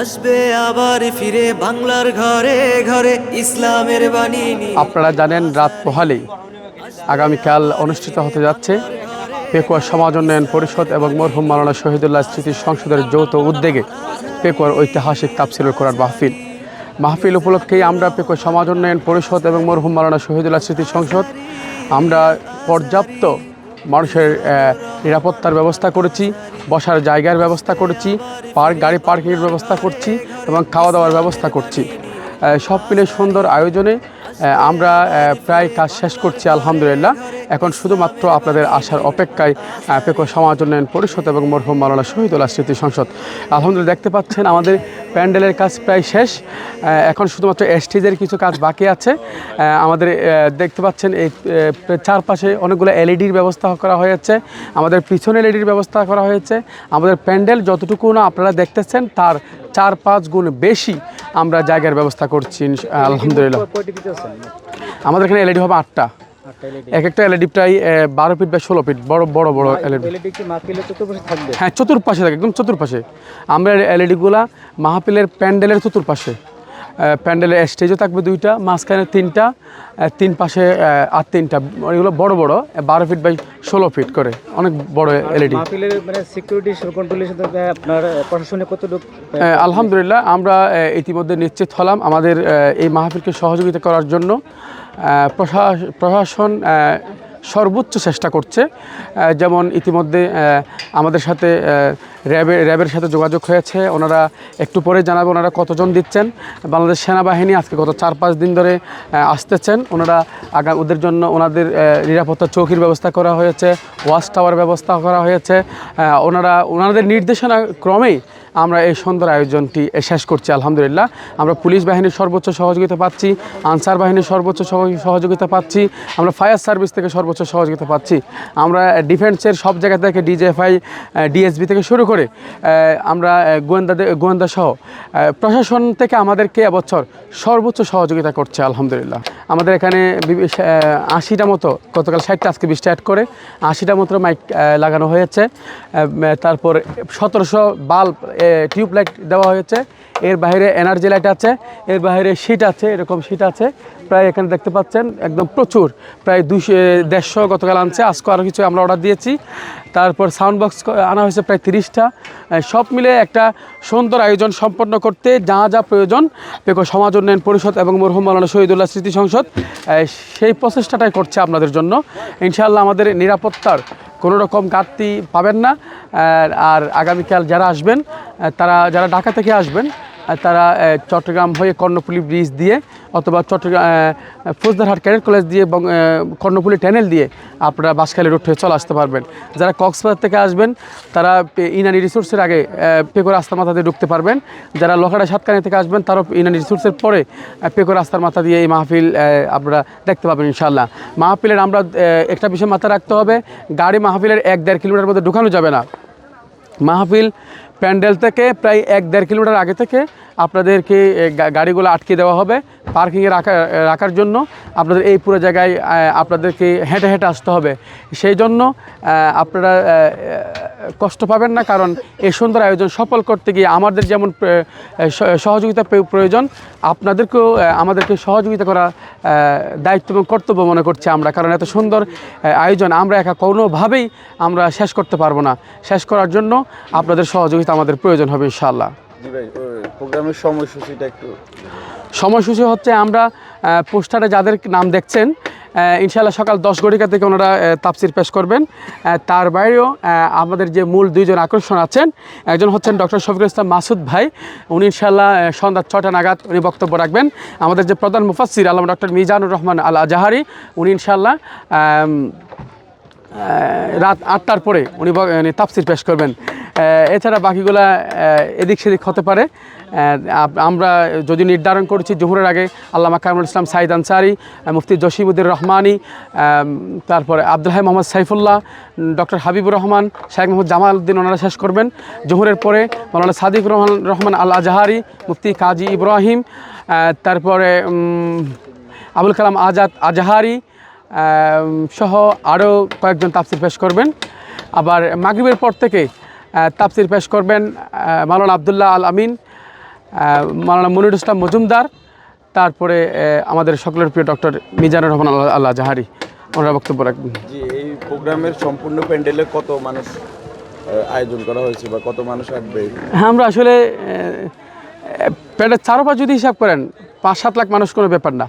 আসবে আবার ফিরে বাংলার ঘরে ঘরে ইসলামের বাণী আপনারা জানেন রাত পোহালেই আগামীকাল অনুষ্ঠিত হতে যাচ্ছে পেকুয়ার সমাজ উন্নয়ন পরিষদ এবং মরহুম মালানা শহীদুল্লাহ স্মৃতি সংসদের যৌথ উদ্যোগে পেকুয়ার ঐতিহাসিক তাফসিরুল কোরআন মাহফিল। মাহফিল উপলক্ষেই আমরা পেকুয়ার সমাজ উন্নয়ন পরিষদ এবং মরহুম মালানা শহীদুল্লাহ স্মৃতি সংসদ, আমরা পর্যাপ্ত মানুষের নিরাপত্তার ব্যবস্থা করেছি, বসার জায়গার ব্যবস্থা করেছি, পার্ক, গাড়ি পার্কিংয়ের ব্যবস্থা করছি এবং খাওয়া দাওয়ার ব্যবস্থা করছি। সব মিলে সুন্দর আয়োজনে আমরা প্রায় কাজ শেষ করছি, আলহামদুলিল্লাহ। এখন শুধুমাত্র আপনাদের আসার অপেক্ষায় পেকো সমাজ উন্নয়ন পরিষদ এবং মরহুম মাওলানা শহীদুল্লাহ স্মৃতি সংসদ। আলহামদুলিল্লাহ, দেখতে পাচ্ছেন আমাদের প্যান্ডেলের কাজ প্রায় শেষ। এখন শুধুমাত্র এসটিজের কিছু কাজ বাকি আছে। আমাদের দেখতে পাচ্ছেন এই চারপাশে অনেকগুলো এলইডির ব্যবস্থা করা হয়েছে। আমাদের পিছনে এলইডির ব্যবস্থা করা হয়েছে। আমাদের প্যান্ডেল যতটুকু না আপনারা দেখতেছেন, তার চার পাঁচ গুণ বেশি আমরা জায়গার ব্যবস্থা করছি আলহামদুলিল্লাহ। আমাদের এখানে এলইডি হবে আটটা। এক একটা এলইডি প্রায় বারো ফিট বা ষোলো ফিট বড় বড় বড় এলইডি এলইডি হ্যাঁ চতুর্পাশে থাকে একদম চতুর্পাশে। আমরা এলইডিগুলা মাহফিলের প্যান্ডেলের চতুর্পাশে। প্যান্ডেলের স্টেজও থাকবে দুইটা মাঝখানে তিনটা তিন পাশে আর তিনটা। এগুলো বড় বড় বারো ফিট বাই ষোলো ফিট করে অনেক বড় এলইডি মানে সিকিউরিটি কন্ট্রোলের সাথে আপনার প্রশাসনে কতটুকু আলহামদুলিল্লাহ আমরা ইতিমধ্যে নিশ্চিত হলাম আমাদের এই মাহফিলকে সহযোগিতা করার জন্য। প্রশাসন সর্বোচ্চ চেষ্টা করছে। যেমন ইতিমধ্যে আমাদের সাথে র্যাবের র্যাবের সাথে যোগাযোগ হয়েছে। ওনারা একটু পরে জানাবে ওনারা কতজন দিচ্ছেন। বাংলাদেশ সেনাবাহিনী আজকে গত চার পাঁচ দিন ধরে আসতেছেন। ওনারা আগা ওদের জন্য ওনাদের নিরাপত্তা চৌকির ব্যবস্থা করা হয়েছে, ওয়াচ টাওয়ার ব্যবস্থা করা হয়েছে। ওনারা, ওনাদের নির্দেশনা ক্রমেই আমরা এই সুন্দর আয়োজনটি শেষ করছি, আলহামদুলিল্লাহ। আমরা পুলিশ বাহিনীর সর্বোচ্চ সহযোগিতা পাচ্ছি, আনসার বাহিনীর সর্বোচ্চ সহ- সহযোগিতা পাচ্ছি, আমরা ফায়ার সার্ভিস থেকে সর্বোচ্চ সহযোগিতা পাচ্ছি। আমরা ডিফেন্সের সব জায়গা থেকে ডিজেএফআই ডিএসবি থেকে শুরু করে আহ, আমরা আহ, গোয়েন্দা সহ প্রশাসন থেকে আমাদেরকে এবছর সর্বোচ্চ সহযোগিতা করছে আলহামদুলিল্লাহ। আমাদের এখানে আশিটা মতো গতকাল ষাটটা আজকে বিশটা অ্যাড করে আশিটা মতো মাইক লাগানো হয়েছে। তারপর সতেরোশো বাল্ব টিউবলাইট দেওয়া হয়েছে। এর বাইরে এনার্জি লাইট আছে এর বাইরে শীট আছে এরকম শীট আছে। প্রায় এখানে দেখতে পাচ্ছেন, একদম প্রচুর, প্রায় দুশো দেড়শো গতকাল আনছে, আজকে আরও কিছু আমরা অর্ডার দিয়েছি। তারপর সাউন্ড বক্স আনা হয়েছে প্রায় তিরিশটা। সব মিলে একটা সুন্দর আয়োজন সম্পন্ন করতে যা যা প্রয়োজন পেকো সমাজ উন্নয়ন পরিষদ এবং মরহুম মালানা শহীদুল্লাহ স্মৃতি সংসদ সেই প্রচেষ্টাটাই করছে আপনাদের জন্য। ইনশাআল্লাহ আমাদের নিরাপত্তার কোনো রকম ঘাটতি পাবেন না, আর আগামীকাল যারা আসবেন তারা, যারা ঢাকা থেকে আসবেন তারা চট্টগ্রাম হয়ে কর্ণফুলি ব্রিজ দিয়ে অথবা চট্টগ্রাম ফৌজদারহাট ক্যাডেট কলেজ দিয়ে এবং কর্ণফুলি ট্যানেল দিয়ে আপনারা বাসখালী রোড হয়ে চলে আসতে পারবেন। যারা কক্সবাজার থেকে আসবেন তারা ইনানি রিসোর্সের আগে আহ, পেকো রাস্তার মাথা দিয়ে ঢুকতে পারবেন। যারা লোহাড়া সাতকানি থেকে আসবেন তারাও ইনানি রিসোর্সের পরে আহ, পেকো রাস্তার মাথা দিয়ে এই মাহফিল আপনারা দেখতে পাবেন ইনশাল্লাহ মাহফিলের আমরা একটা বিষয় মাথায় রাখতে হবে গাড়ি মাহফিলের এক দেড় কিলোমিটার মধ্যে ঢুকানো যাবে না। মাহফিল প্যান্ডেল থেকে প্রায় এক দেড় কিলোমিটার আগে থেকে আপনাদেরকে গাড়িগুলো আটকে দেওয়া হবে পার্কিংয়ে রাখা রাখার জন্য। আপনাদের এই পুরো জায়গায় আপনাদেরকে হেঁটে হেঁটে আসতে হবে। সেই জন্য আপনারা কষ্ট পাবেন না, কারণ এই সুন্দর আয়োজন সফল করতে গিয়ে আমাদের যেমন সহযোগিতা প্রয়োজন, আপনাদেরকেও আমাদেরকে সহযোগিতা করা দায়িত্ব এবং কর্তব্য মনে করছি আমরা, কারণ এত সুন্দর আয়োজন আমরা একা কোনোভাবেই আমরা শেষ করতে পারব না। শেষ করার জন্য আপনাদের সহযোগিতা আমাদের প্রয়োজন হবে ইনশাআল্লাহ। জি ভাই প্রোগ্রামের সময়সূচিটা একটু সময়সূচি হচ্ছে আমরা পোস্টারে যাদের নাম দেখছেন ইনশাআল্লাহ সকাল দশ ঘটিকা থেকে ওনারা তাপসির পেশ করবেন। তার বাইরেও আমাদের যে মূল দুইজন আকর্ষণ আছেন একজন হচ্ছেন ডক্টর শফিকুল ইসলাম মাসুদ ভাই। উনি ইনশাআল্লাহ সন্ধ্যা ছটা নাগাদ উনি বক্তব্য রাখবেন। আমাদের যে প্রধান মুফাসির আলম ডক্টর মিজানুর রহমান আল আজাহারি উনি ইনশাআল্লাহ রাত আটটার পরে উনি তাপসির পেশ করবেন। এছাড়া বাকিগুলা এদিক সেদিক হতে পারে। আমরা যদি নির্ধারণ করেছি জহুরের আগে আল্লামা কামরুল ইসলাম সাইদ আনসারি মুফতি জসিমুদ্দিন রহমানি তারপরে আব্দুল মোহাম্মদ সাইফুল্লাহ ডক্টর হাবিবুর রহমান শাহেখ মোহাম্মদ জামাল উদ্দিন ওনারা শেষ করবেন। জহুরের পরে মৌলানা সাদিক রহমান রহমান আল আজাহারি, মুফতি কাজী ইব্রাহিম তারপরে আবুল কালাম আজাদ আজাহারি সহ আরও কয়েকজন তাফসির পেশ করবেন। আবার মাগরিবের পর থেকে তাফসির পেশ করবেন মালানা আবদুল্লাহ আল আমিন মালানা মনিরুল ইসলাম মজুমদার তারপরে আমাদের সকলের প্রিয় ডক্টর মিজানুর রহমান আল্লাহ আল্লাহ জাহারি। ওনারা বক্তব্য রাখবেন। জি এই প্রোগ্রামের সম্পূর্ণ প্যান্ডেলে কত মানুষ আয়োজন করা হয়েছে বা কত মানুষ আসবে? হ্যাঁ আমরা আসলে প্যান্ডেল চারোপা যদি হিসাব করেন পাঁচ সাত লাখ মানুষ কোনো ব্যাপার না।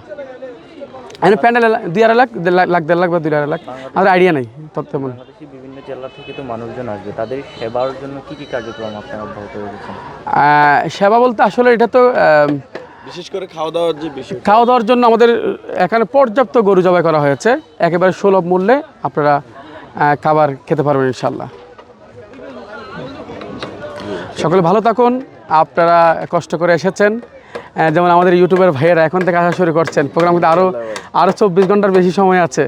এখানে প্যান্ডেল দুই আড়াই লাখ দেড় লাখ লাখ দেড় লাখ বা দুই আড়াই লাখ। আমাদের আইডিয়া নেই তত তেমন বিভিন্ন জেলা থেকে তো মানুষজন আসবে। তাদের সেবার জন্য কি কি কার্যক্রম আপনারা অব্যাহত রেখেছেন? সেবা বলতে আসলে এটা তো বিশেষ করে খাওয়া দাওয়ার যে বিষয় খাওয়া দাওয়ার জন্য আমাদের এখানে পর্যাপ্ত গরু জবাই করা হয়েছে। একেবারে সুলভ মূল্যে আপনারা খাবার খেতে পারবেন ইনশাল্লাহ সকলে ভালো থাকুন। আপনারা কষ্ট করে এসেছেন। যেমন আমাদের ইউটিউবের ভাইয়েরা এখন থেকে আসা শুরু করছেন। প্রোগ্রাম কিন্তু আরও আরও চব্বিশ ঘণ্টার বেশি সময় আছে।